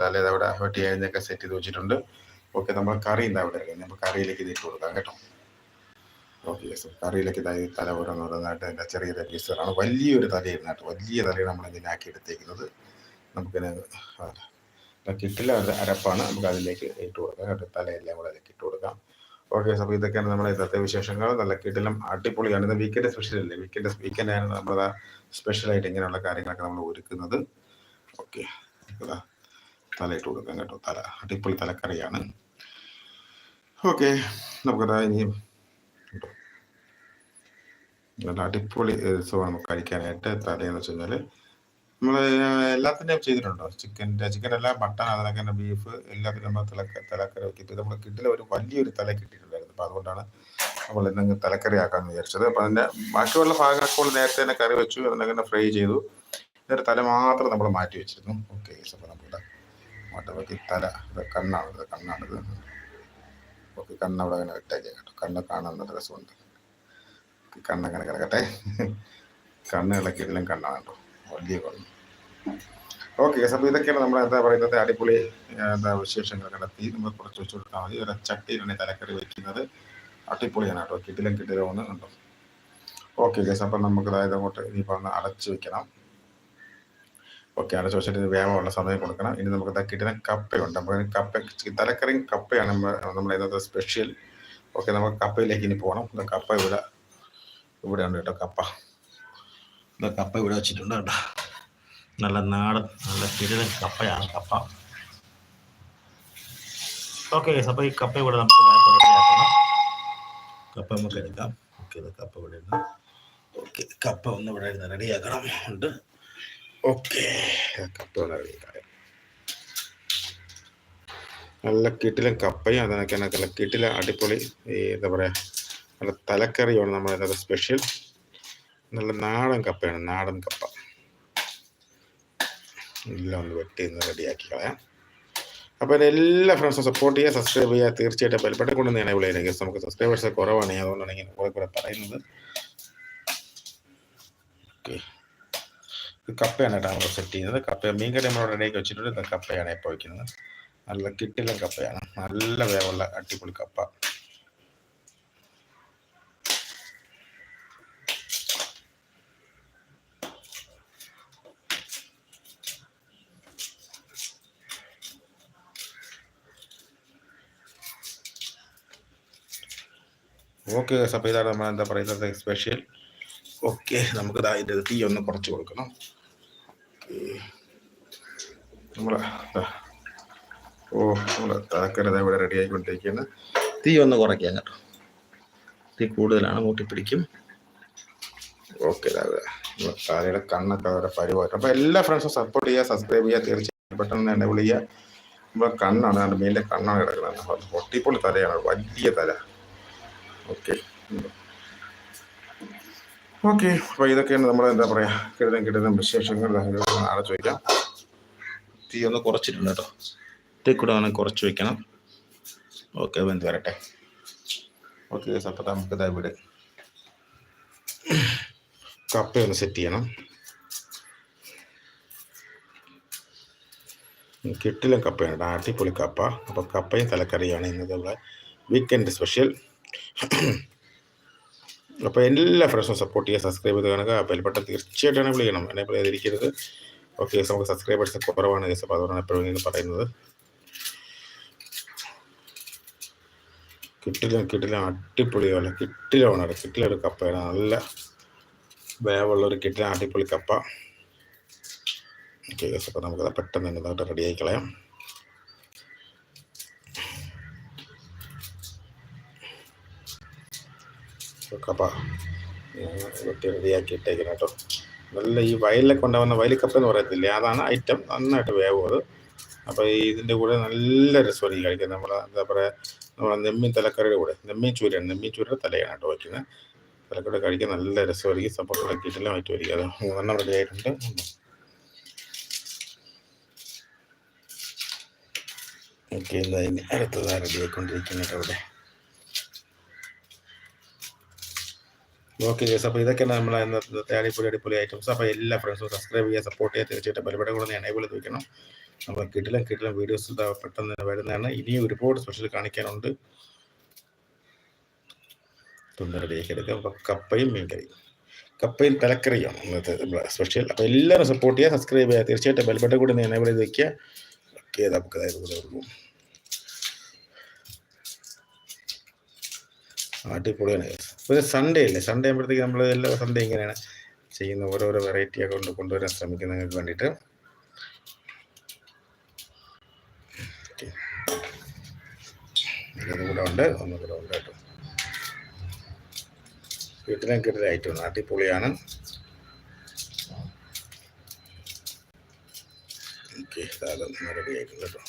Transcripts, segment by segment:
തലേ അവിടെ വെട്ടി അതിനൊക്കെ സെറ്റ് ചെയ്ത് വെച്ചിട്ടുണ്ട്. ഓക്കെ നമ്മൾ കറി എന്താ അവിടെ ഇറങ്ങി നമ്മൾ കറിയിലേക്ക് ഇതിട്ട് കൊടുക്കാം കേട്ടോ. ഓക്കെ യെസ് കറിയിലേക്ക് തൈ തല ഓരോന്ന് ഓരോന്നായിട്ട് എന്റെ ചെറിയ പീസുകളാണ് വലിയൊരു തലയിരുന്ന കേട്ടോ. വലിയ തലയാണ് നമ്മൾ ഇതിനാക്കി എടുത്തേക്കുന്നത്. നമുക്കിന് കിട്ടില്ല അരപ്പാണ്. നമുക്ക് അതിലേക്ക് ഇട്ട് കൊടുക്കാം കേട്ടോ. തലയെല്ലാം കൂടെ അതിലേക്ക് ഇട്ട് കൊടുക്കാം. ഓക്കെ അപ്പോൾ ഇതൊക്കെയാണ് നമ്മുടെ ഇന്നത്തെ വിശേഷങ്ങൾ. നല്ല കിട്ടിലും അടിപൊളിയാണ്. ഇത് വീക്കെൻഡ് സ്പെഷ്യൽ അല്ലേ? വീക്കെൻഡ് വീക്കെൻഡാണ് നമ്മൾ സ്പെഷ്യലായിട്ട് ഇങ്ങനെയുള്ള കാര്യങ്ങളൊക്കെ നമ്മൾ ഒരുക്കുന്നത്. ഓക്കെ തല ഇട്ട് കൊടുക്കാം കേട്ടോ. തല അടിപൊളി തലക്കറിയാണ്. ഓക്കെ നമുക്കതാ ഇനിയും നല്ല അടിപൊളി രസമാണ് നമുക്ക് കഴിക്കാനായിട്ട് തലയെന്ന് വെച്ച് കഴിഞ്ഞാൽ നമ്മൾ എല്ലാത്തിന്റെയും ചെയ്തിട്ടുണ്ടോ? ചിക്കന്റെ ചിക്കൻ അല്ല മട്ടൺ അതിനൊക്കെ തന്നെ ബീഫ് എല്ലാത്തിനും നമ്മൾ തലക്ക തലക്കറി വെക്കിയിട്ട്. നമ്മൾ കിട്ടില്ല ഒരു വലിയൊരു തല കിട്ടിയിട്ടുണ്ടായിരുന്നു. അപ്പോൾ അതുകൊണ്ടാണ് നമ്മൾ എന്തെങ്കിലും തലക്കറി ആക്കാമെന്ന് വിചാരിച്ചത്. അപ്പോൾ അതിന്റെ ബാക്കിയുള്ള നമ്മൾ നേരത്തെ തന്നെ കറി വെച്ചു അതിനൊക്കെ തന്നെ ഫ്രൈ ചെയ്തു. എന്നിട്ട് തല മാത്രം നമ്മൾ മാറ്റി വെച്ചിരുന്നു. ഓക്കെ അപ്പോൾ നമ്മുടെ മാറ്റി തല ഇത് കണ്ണാണിത് ഓക്കെ കണ്ണവിടെ അങ്ങനെ ഇട്ടേക്കാം കേട്ടോ. കണ്ണ് കാണാൻ നല്ല രസമുണ്ട്. കണ്ണങ്ങനെ കിടക്കട്ടെ. കണ്ണ് ഇളക്കിയിട്ടില്ല കണ്ണാണ് കേട്ടോ. വലിയ കണ്ണ്. ഓക്കെ അപ്പോൾ ഇതൊക്കെയാണ് നമ്മൾ എന്താ പറയുന്നത് അടിപൊളി എന്താ വിശേഷങ്ങൾ കണ്ടെത്തി നമ്മൾ കുറച്ച് വെച്ച് കൊടുത്താൽ മതി. ഒരു ചട്ടിയിലാണ് തലക്കറി വയ്ക്കുന്നത് അടിപൊളിയാണ് കേട്ടോ. കിട്ടിലും കിട്ടിലും ഉണ്ടോ? ഓക്കെ ഗസ് അപ്പം നമുക്ക് അതായത് അങ്ങോട്ട് ഇനി പറഞ്ഞ് അടച്ച് വെക്കണം. ഓക്കെ അടച്ച് വെച്ചിട്ട് ഇത് വേഗമുള്ള സമയം കൊടുക്കണം. ഇനി നമുക്ക് ഇതാ കിട്ടുന്ന കപ്പയുണ്ട്. അപ്പോൾ കപ്പ തലക്കറിയും കപ്പയാണ് നമ്മൾ നമ്മുടെ ഇന്നത്തെ സ്പെഷ്യൽ ഓക്കെ നമുക്ക് കപ്പയിലേക്ക് ഇനി പോകണം കപ്പ ഇവിടെ ഇവിടെ ഉണ്ട് കേട്ടോ കപ്പ. ഇത് കപ്പ ഇവിടെ വെച്ചിട്ടുണ്ട് കേട്ടോ. നല്ല നാടൻ നല്ല കിടിലൻ കപ്പയാണ് കപ്പ. ഓക്കെ അപ്പോൾ ഈ കപ്പ ഇവിടെ നമുക്ക് കപ്പ നമുക്ക് എടുക്കാം. ഓക്കെ കപ്പ ഇവിടെ ഓക്കെ കപ്പ ഒന്ന് ഇവിടെ റെഡിയാക്കണം. ഉണ്ട്. ഓക്കെ. കപ്പ നല്ല കിട്ടിലും കപ്പയും അതിനൊക്കെ നല്ല കിട്ടില അടിപൊളി ഈ എന്താ പറയുക നല്ല തലക്കറിയാണ് നമ്മുടെ ഇന്നത്തെ സ്പെഷ്യൽ നല്ല നാടൻ കപ്പയാണ് നാടൻ കപ്പ. എല്ലാം ഒന്ന് വെട്ടി ഒന്ന് റെഡിയാക്കി കളയാം. അപ്പോൾ എല്ലാ ഫ്രണ്ട്സും സപ്പോർട്ട് ചെയ്യുക സബ്സ്ക്രൈബ് ചെയ്യുക. തീർച്ചയായിട്ടും ബെൽബട്ടൺ കൊണ്ട് തന്നെ വിളിയില്ലെങ്കിൽ നമുക്ക് സബ്സ്ക്രൈബേഴ്സ് കുറവാണ്. അതുകൊണ്ടാണ് ഇങ്ങനെ കുറെ കൂടെ പറയുന്നത്. ഓക്കെ. കപ്പയാണ് കേട്ടോ നമ്മൾ സെറ്റ് ചെയ്യുന്നത്. കപ്പ മീൻകറി നമ്മൾ റെഡിയാക്കി വെച്ചിട്ടുണ്ട്. ഇത് കപ്പയാണ് ഇപ്പോൾ വയ്ക്കുന്നത്. നല്ല കിട്ടില്ല കപ്പയാണ്. നല്ല വേവുള്ള അടിപൊളി കപ്പ. ഓക്കെ അപ്പോൾ ഇതാണ് നമ്മൾ എന്താ പറയുന്നത് സ്പെഷ്യൽ ഓക്കെ നമുക്ക് ഇതാ ഇതിന്റെ തീ ഒന്ന് കുറച്ച് കൊടുക്കണം. നമ്മൾ ഓ ഇവിടെ റെഡി ആയിക്കൊണ്ടിരിക്കുകയാണ്. തീ ഒന്ന് കുറയ്ക്കാം കേട്ടോ. തീ കൂടുതലാണ് മൂട്ടിപ്പിടിക്കും. ഓക്കെ താരയുടെ കണ്ണൊക്കെ അവരുടെ പരിപാടി. അപ്പോൾ എല്ലാ ഫ്രണ്ട്സും സപ്പോർട്ട് ചെയ്യുക സബ്സ്ക്രൈബ് ചെയ്യുക തീർച്ചയായും പെട്ടെന്ന് തന്നെ വിളിക്കുക നമ്മുടെ കണ്ണാണ് നമ്മുടെ മെയിന്റെ കണ്ണാണ് കിടക്കുന്നത്. പൊട്ടിപ്പൊളി തലയാണ് വലിയ തല. ഓക്കെ ഓക്കെ അപ്പോൾ ഇതൊക്കെയാണ് നമ്മൾ എന്താ പറയാ കിടന്നും കിടന്നും വിശേഷങ്ങൾ നാളെ ചോദിക്കാം തീ ഒന്ന് കുറച്ചിട്ടുണ്ട് കേട്ടോ. തീ കൂടെ വേണം കുറച്ച് വെക്കണം. ഓക്കെ വെന്ത് വരട്ടെ. ഓക്കെ അപ്പോൾ നമുക്ക് ഇതാ ഇവിടെ കപ്പ ഒന്ന് സെറ്റ് ചെയ്യണം. കിട്ടിലും കപ്പയാണ്. അടിപൊളി കപ്പ. അപ്പോൾ കപ്പയും തലക്കറിയാണ് ഇന്നത്തെ വീക്കെൻഡ് സ്പെഷ്യൽ അപ്പോൾ എല്ലാ ഫ്രണ്ട്സും സപ്പോർട്ട് ചെയ്യുക സബ്സ്ക്രൈബ് ചെയ്ത് കാണുക ബെൽബട്ടൺ തീർച്ചയായിട്ടും വിളിക്കണം. എന്നെ പ്രതികരിക്കരുത് ഓക്കെ നമുക്ക് സബ്സ്ക്രൈബേഴ്സ് കുറവാണ് കേസ് അപ്പോൾ അതുകൊണ്ടാണ് എപ്പോഴും ഇങ്ങനെ പറയുന്നത്. കിട്ടില്ല കിട്ടില്ല അടിപൊളിയാണ് കിട്ടിലാണ് അവിടെ കിട്ടില ഒരു കപ്പയാണ് നല്ല വേവുള്ള ഒരു കിട്ടില അടിപൊളി കപ്പ. ഓക്കെ കേസ് അപ്പോൾ നമുക്കത് പെട്ടെന്ന് തന്നെ റെഡിയായി കളയാം. കപ്പ വെട്ടി റെഡിയാക്കി ഇട്ടേക്കണം കേട്ടോ. നല്ല ഈ വയലിലൊക്കെ ഉണ്ടാകുന്ന വയലിക്കപ്പ എന്ന് പറയത്തില്ലേ അതാണ് ഐറ്റം നന്നായിട്ട് വേവും അത്. അപ്പോൾ ഇതിന്റെ കൂടെ നല്ല രസമാണ് ഈ കഴിക്കുന്നത്. നമ്മൾ എന്താ പറയുക നമ്മളെ നെമ്മീൻ തലക്കറിയുടെ കൂടെ. നെമ്മീൻ ചൂരയാണ്. നെമ്മീൻ ചൂരയുടെ തലയാണ് കേട്ടോ വയ്ക്കുന്നത്. തലക്കറി കഴിക്കാൻ നല്ല രസമായിരിക്കും. സപ്പോർട്ട് ഇട്ടെല്ലാം ആയിട്ട് വരിക. അത് മൂന്നെണ്ണം റെഡി ആയിട്ടുണ്ട്. ഓക്കെ എന്താ ഇനി അടുത്തതാണ് റെഡിയായിക്കൊണ്ടിരിക്കുന്നത് അവിടെ. ഓക്കെ ഗൈസ് അപ്പോൾ ഇതൊക്കെ നമ്മൾ ഇന്നത്തെ അടിപൊളി അടിപൊളി ഐറ്റംസ് അപ്പോൾ എല്ലാ ഫ്രണ്ട്സും സബ്സ്ക്രൈബ് ചെയ്യുക സപ്പോർട്ട് ചെയ്യുക തീർച്ചയായിട്ടും പരിപാടി കൂടെ എനേബിൾ ചെയ്ത് വെക്കണം. നമ്മൾ കിട്ടിലും കിട്ടിലും വീഡിയോസ് പെട്ടെന്ന് വരുന്നതാണ്. ഇനിയും ഒരുപാട് സ്പെഷ്യൽ കാണിക്കാനുണ്ട്. എടുക്കാം. അപ്പോൾ കപ്പയും മീൻകറിയും. കപ്പയും തലക്കറിയാണ് ഇന്നത്തെ സ്പെഷ്യൽ അപ്പോൾ എല്ലാവരും സപ്പോർട്ട് ചെയ്യുക സബ്സ്ക്രൈബ് ചെയ്യുക തീർച്ചയായിട്ടും ബെൽബട്ടൺ കൂടി എനേബിൾ ചെയ്ത് വയ്ക്കുക ഓക്കെ നമുക്ക് അതായത് അടിപൊളിയാണ്. ഒരു സൺഡേ അല്ലേ? സൺഡേ ആകുമ്പോഴത്തേക്ക് നമ്മൾ എല്ലാ സൺഡേ ഇങ്ങനെയാണ് ചെയ്യുന്ന ഓരോരോ വെറൈറ്റി ഒക്കെ കൊണ്ട് കൊണ്ടുവരാൻ ശ്രമിക്കുന്ന വേണ്ടിയിട്ട്. ഇതും ഉണ്ട്. ഒന്നും കൂടെ ഉണ്ട് കേട്ടോ. കിട്ടിലും കിട്ടിലും ഐറ്റം അടിപൊളിയാണ്. ഓക്കെ അതൊന്ന് ആയിട്ടുണ്ട് കേട്ടോ.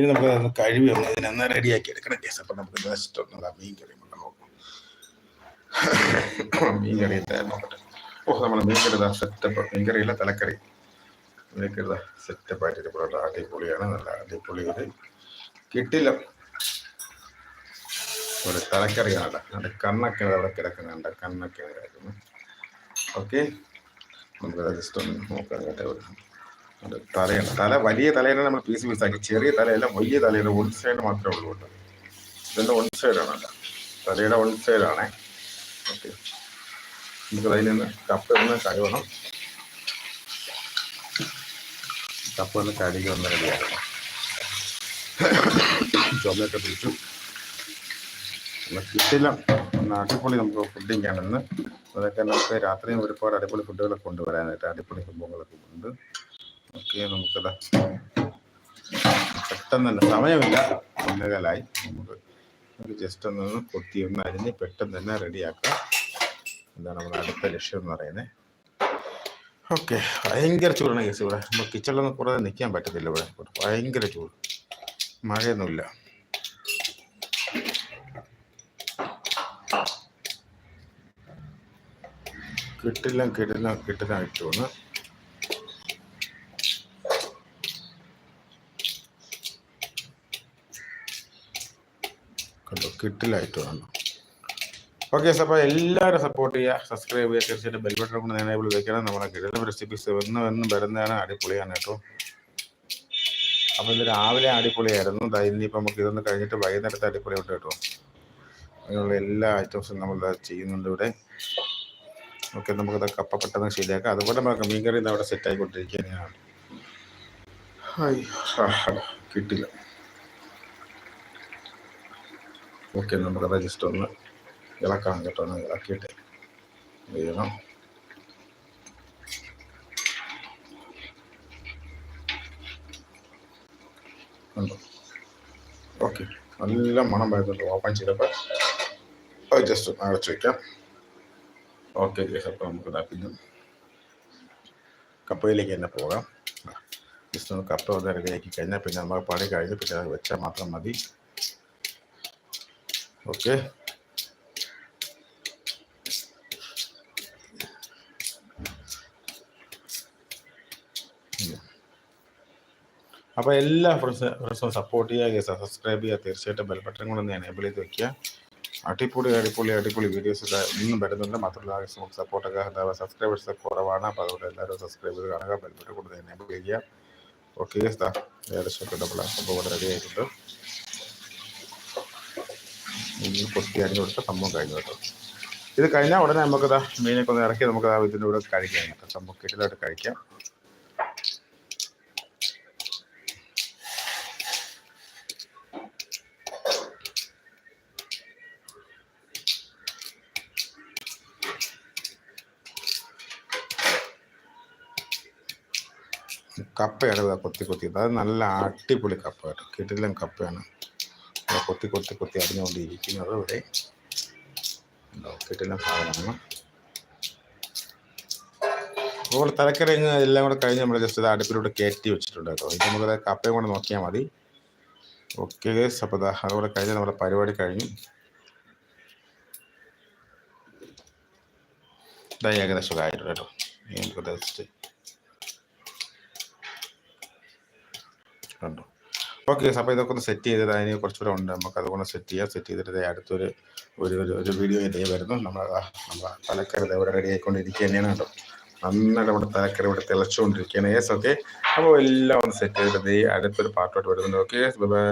ഇനി നമുക്ക് അതൊന്ന് കഴുകി ഒന്ന് ഇതിനൊന്ന് റെഡിയാക്കി എടുക്കണം. കേസ് അപ്പം നമുക്ക് ജസ്റ്റ് മീൻ കറി നോക്കാം. മീൻ കറി ഓ നമ്മൾ മീൻ കറി സെറ്റപ്പ് മീൻ കറിയില്ല തലക്കറി. മീൻ കറി സെറ്റപ്പ് ആയിട്ട് അടിപൊളിയാണ്. നല്ല അടിപൊളി ഒരു കിട്ടില്ല. ഒരു തലക്കറിയാണ് അത് കണ്ണൊക്കെ അവിടെ കിടക്കുന്നുണ്ട് കണ്ണൊക്കെ കിടക്കുന്നു. ഓക്കെ നമുക്ക് ജസ്റ്റ് ഒന്ന് നോക്കാം കേട്ടോ. തലയാണ്. തല വലിയ തലയാണ് നമ്മൾ പീസ് പീസാക്കി ചെറിയ തലയല്ല വലിയ തലയുടെ വൺ സൈഡ് മാത്രമേ ഉള്ളൂ കേട്ടോ. ഇതിന്റെ വൺ സൈഡാണ് തലയുടെ വൺ സൈഡാണേ ഓക്കെ നമുക്ക് അതിൽ നിന്ന് കപ്പ കഴുകണം. കപ്പ് ഒന്ന് കഴുകി ഒന്ന് റെഡിയാക്കണം ചുമയൊക്കെ പിടിച്ചു. കിട്ടില്ല അടിപൊളി നമുക്ക് ഫുഡിങ് ആണെന്ന്. അതൊക്കെ നമുക്ക് രാത്രിയും ഒരുപാട് അടിപൊളി ഫുഡുകളൊക്കെ കൊണ്ടുവരാനായിട്ട് അടിപൊളി സംഭവങ്ങളൊക്കെ ഉണ്ട്. ഓക്കെ നമുക്കതാ പെട്ടെന്ന് സമയമില്ല. ഒന്നുകാലായി. നമുക്ക് നമുക്ക് ജസ്റ്റ് ഒന്ന് കൊത്തി ഒന്ന് അരിഞ്ഞ് പെട്ടെന്ന് തന്നെ റെഡിയാക്കാം. എന്താണ് നമ്മുടെ അടുത്ത ലക്ഷ്യം എന്ന് പറയുന്നത്. ഓക്കെ ഭയങ്കര ചൂടാണ് കേസ് ഇവിടെ. നമ്മൾ കിച്ചണിലൊന്നും കുറേ നിൽക്കാൻ പറ്റത്തില്ല ഇവിടെ. ഭയങ്കര ചൂട്. മഴയൊന്നുമില്ല. കിട്ടില്ല കിട്ടില്ല കിട്ടില്ല കിട്ടുമെന്ന് കണ്ടോ? വന്നു ഓക്കെ അപ്പോൾ എല്ലാവരും സപ്പോർട്ട് ചെയ്യുക സബ്സ്ക്രൈബ് ചെയ്യുക. തീർച്ചയായിട്ടും ബെൽ ബട്ടൺ കൊണ്ട് എനേബിൾ വെക്കണം. നമ്മളെ കിടലും റെസിപ്പീസ് എന്നും എന്നും വരുന്നതാണ് അടിപൊളിയാണ് കേട്ടോ. അപ്പോൾ ഇത് രാവിലെ അടിപൊളിയായിരുന്നു. ഇനിയിപ്പോൾ നമുക്ക് ഇതൊന്ന് കഴിഞ്ഞിട്ട് വൈകുന്നേരത്തെ അടിപൊളിയുണ്ട് കേട്ടോ. അങ്ങനെയുള്ള എല്ലാ ഐറ്റംസും നമ്മൾ ചെയ്യുന്നുണ്ട് ഇവിടെ. ഓക്കെ നമുക്കത് കപ്പ പെട്ടെന്ന് ശരിയാക്കാം അതുപോലെ നമുക്ക് മീൻകറി അവിടെ സെറ്റ് ആയിക്കൊണ്ടിരിക്കുകയാണ്. കിട്ടില്ല. ഓക്കെ നമുക്കത് ജസ്റ്റ് ഒന്ന് ഇളക്കാം കേട്ടോ ഒന്ന് ഇളക്കിയിട്ട് ചെയ്യണം കണ്ടോ ഓക്കെ നല്ല മണം വരുന്നുണ്ട്. ഓപ്പൺ ചെയ്തപ്പോൾ അത് ജസ്റ്റ് ഒന്ന് അടച്ചു വയ്ക്കാം ഓക്കെ അപ്പോൾ നമുക്ക് പിന്നെ കപ്പയിലേക്ക് തന്നെ പോകാം. ജസ്റ്റ് ഒന്ന് കപ്പ ഒന്ന് റെഡിയാക്കി കഴിഞ്ഞാൽ പിന്നെ നമുക്ക് പണി കഴിഞ്ഞ് പിന്നെ വെച്ചാൽ മാത്രം മതി. ഓക്കെ. അപ്പോൾ എല്ലാ ഫ്രണ്ട്സ് ഫ്രണ്ട്സും സപ്പോർട്ട് ചെയ്യുക സബ്സ്ക്രൈബ് ചെയ്യുക. തീർച്ചയായിട്ടും ബെൽ ബട്ടൺ കൂടെ ഒന്ന് എനേബിൾ ചെയ്ത് വെക്കുക. അടിപൊളി അടിപൊളി അടിപൊളി വീഡിയോസ് ഇന്നും വരുന്നുണ്ട്. മാത്രമല്ല നമുക്ക് സപ്പോർട്ടൊക്കെ സബ്സ്ക്രൈബേഴ്സ് കുറവാണ്. അപ്പോൾ അതുകൊണ്ട് എല്ലാവരും സബ്സ്ക്രൈബ് ചെയ്ത് കാണുക. ബെൽ ബട്ടൺ കൂടെ എനേബിൾ ചെയ്യുക. ഓക്കെ ഡബിൾ അപ്പോൾ റെഡി ആയിട്ടുണ്ട്. ഇനി പൊട്ടി അരിഞ്ഞ് കൊടുത്ത സംഭവം കഴിഞ്ഞു കേട്ടോ. ഇത് കഴിഞ്ഞാൽ ഉടനെ നമുക്കത് മീനൊക്കെ ഒന്ന് ഇറക്കി നമുക്ക് ആ ഇതിന്റെ കൂടെ കഴിക്കാം കേട്ടോ. സംഭവം കിട്ടിലായിട്ട് കഴിക്കാം. കപ്പയാണ് കൊത്തി കൊത്തി അത് നല്ല അടിപൊളി കപ്പ കേട്ടോ. കിട്ടിലും കപ്പയാണ്. കൊത്തി കൊത്തി കൊത്തി അടിഞ്ഞുകൊണ്ടിരിക്കുന്നത് ഇവിടെ കിട്ടുന്ന സാധനമാണ് അപ്പോൾ കഴിഞ്ഞ് എല്ലാം കൂടെ കഴിഞ്ഞ് നമ്മൾ ജസ്റ്റ് അടുപ്പിലൂടെ കയറ്റി വെച്ചിട്ടുണ്ട് കേട്ടോ. ഇത് നമുക്ക് കപ്പയും കൂടെ നോക്കിയാൽ മതി. ഓക്കെ അപ്പോൾ അതുകൂടെ കഴിഞ്ഞ് നമ്മുടെ പരിപാടി കഴിഞ്ഞു. ഇതായി ഏകദേശം ആയിട്ടുണ്ട് കേട്ടോ. ഇനി നമുക്ക് ജസ്റ്റ് കണ്ടു? ഓക്കെ അപ്പോൾ ഇതൊക്കെ ഒന്ന് സെറ്റ് ചെയ്തിട്ട് അതിന് കുറച്ചുകൂടെ ഉണ്ട്. നമുക്ക് അതുകൊണ്ട് സെറ്റ് ചെയ്യാം. സെറ്റ് ചെയ്തിട്ട് അടുത്തൊരു ഒരു ഒരു വീഡിയോ ഇതേ വരുന്നു. നമ്മൾ നമ്മളെ തലക്കറി ഇവിടെ റെഡി ആയിക്കൊണ്ടിരിക്കുക തന്നെയാണ് കേട്ടോ. നന്നായിട്ട് നമ്മുടെ തലക്കറി ഇവിടെ തിളച്ചുകൊണ്ടിരിക്കുകയാണ്. യെസ് ഓക്കെ അപ്പോൾ എല്ലാം ഒന്ന് സെറ്റ് ചെയ്തിട്ട് അടുത്തൊരു പാർട്ടോട്ട് വരുന്നുണ്ട്. Okay bye